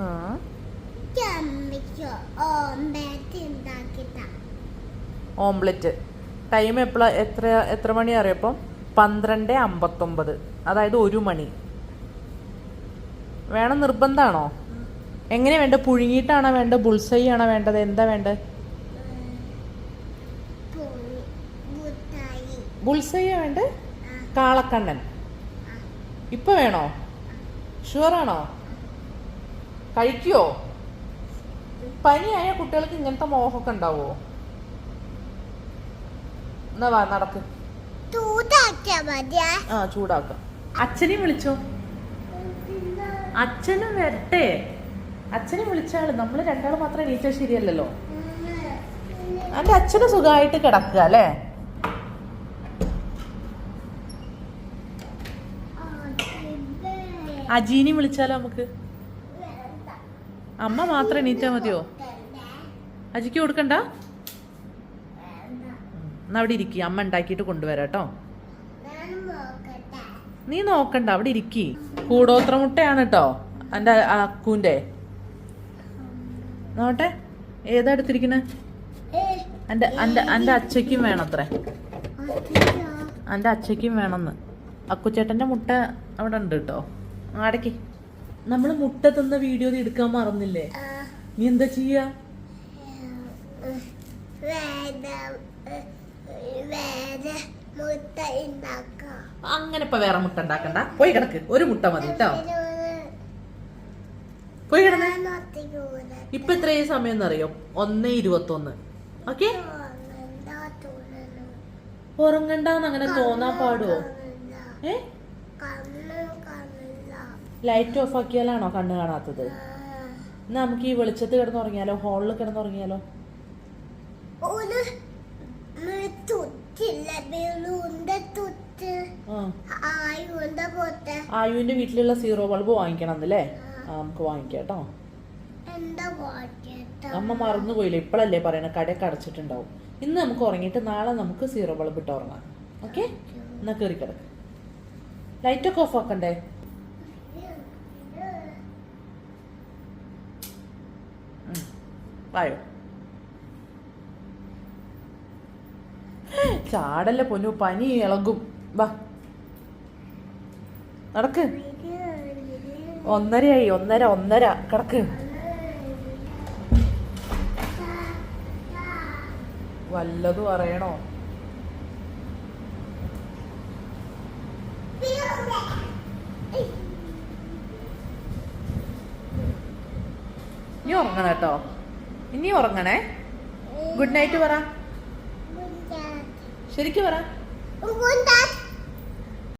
ആ. Omelette time എപ്പോഴാ എത്ര എത്ര മണി അറിയപ്പം പന്ത്രണ്ട് അമ്പത്തൊമ്പത്. അതായത് ഒരു മണി. വേണം നിർബന്ധമാണോ എങ്ങനെ വേണ്ട പുഴുങ്ങിയിട്ടാണോ വേണ്ടത്? ബുൾസൈ ആണോ വേണ്ടത്? എന്താ വേണ്ടത്? ബുൾസൈ വേണ്ടത്? കാളക്കണ്ണൻ. ഇപ്പൊ വേണോ? ഷുവറാണോ? കഴിക്കുവോ പനിയായ കുട്ടികൾക്ക് ഇങ്ങനത്തെ മോഹമൊക്കെ ഉണ്ടാവോ? എന്നാ വാ നടക്ക്. ആ ചൂടാക്കാം. അച്ഛനെയും വിളിച്ചോ? അച്ഛനും വരട്ടെ. അച്ഛനെ വിളിച്ചാൾ. നമ്മൾ രണ്ടാൾ മാത്രം എണീറ്റാൽ ശരിയല്ലല്ലോ. എന്റെ അച്ഛന് സുഖമായിട്ട് കിടക്കുക അല്ലേ? അജീനി വിളിച്ചാലോ നമുക്ക്? അമ്മ മാത്രം എണീറ്റാ മതിയോ? അജിക്ക് കൊടുക്കണ്ട? എന്നാ അവിടെ ഇരിക്കി. അമ്മ ഉണ്ടാക്കിയിട്ട് കൊണ്ടുവരാം കേട്ടോ. ഞാൻ നോക്കട്ടെ നീ നോക്കണ്ട അവിടെ ഇരിക്കി. കൂടോത്ര മുട്ടയാണ് കേട്ടോ എന്റെ അക്കൂന്റെ നോട്ടെ ഏതാ എടുത്തിരിക്കണേ? എന്റെ എന്റെ എന്റെ അച്ഛയ്ക്കും വേണത്രേ. എന്റെ അച്ഛയ്ക്കും വേണമെന്ന് അക്കുച്ചേട്ടന്റെ മുട്ട അവിടെ ഉണ്ട് കേട്ടോ. ആടക്ക് നമ്മൾ മുട്ട തന്ന വീഡിയോ എടുക്കാൻ മറന്നില്ലേ? നീ എന്താ ചെയ്യാ? അങ്ങനെ ഇപ്പൊ വേറെ മുട്ട ഉണ്ടാക്കണ്ട പോയി കിടക്ക്. ഒരു മുട്ട മതി കേട്ടോ പോയി കിടന്നേ. ഇപ്പൊ എത്രയും സമയം എന്നറിയോ? ഒന്ന് ഇരുപത്തൊന്ന്. ഓക്കെ? ഉറങ്ങണ്ടെന്ന് അങ്ങനെ തോന്നാൻ പാടുവോ? ഏ? ലൈറ്റ് ഓഫ് ആക്കിയാലാണോ കണ്ണ് കാണാത്തത്? എന്നാ നമുക്ക് ഈ വെളിച്ചത്ത് കിടന്നുറങ്ങിയാലോ? ഹോളിൽ കിടന്നുറങ്ങിയാലോ? ആയുവിന്റെ വീട്ടിലുള്ള സീറോ ബൾബ് വാങ്ങിക്കണം അല്ലേ ആ നമുക്ക് വാങ്ങിക്കാം കേട്ടോ എന്താ വാട്ടിയത് അമ്മ മറന്നുപോയില്ലേ? ഇപ്പോഴല്ലേ പറയണ കടയൊക്കെ അടച്ചിട്ടുണ്ടാവും. ഇന്ന് നമുക്ക് ഉറങ്ങിയിട്ട് നാളെ നമുക്ക് സീറോ ബൾബ് ഇട്ട് ഉറങ്ങാം. ഓക്കെ എന്നാ കയറി കിടക്ക്. ലൈറ്റൊക്കെ ഓഫ് ആക്കണ്ടേ? വായോ. ചാടല്ല പൊന്നു പനി ഇളകും. വാ. നടക്ക്. ഒന്നരയായി ഒന്നര ഒന്നര. കിടക്ക്. വല്ലതും പറയണോ ഇനി ഉറങ്ങണം കേട്ടോ. ഇനി ഉറങ്ങണേ? ഗുഡ് നൈറ്റ് പറ. ശരിക്കും പറ.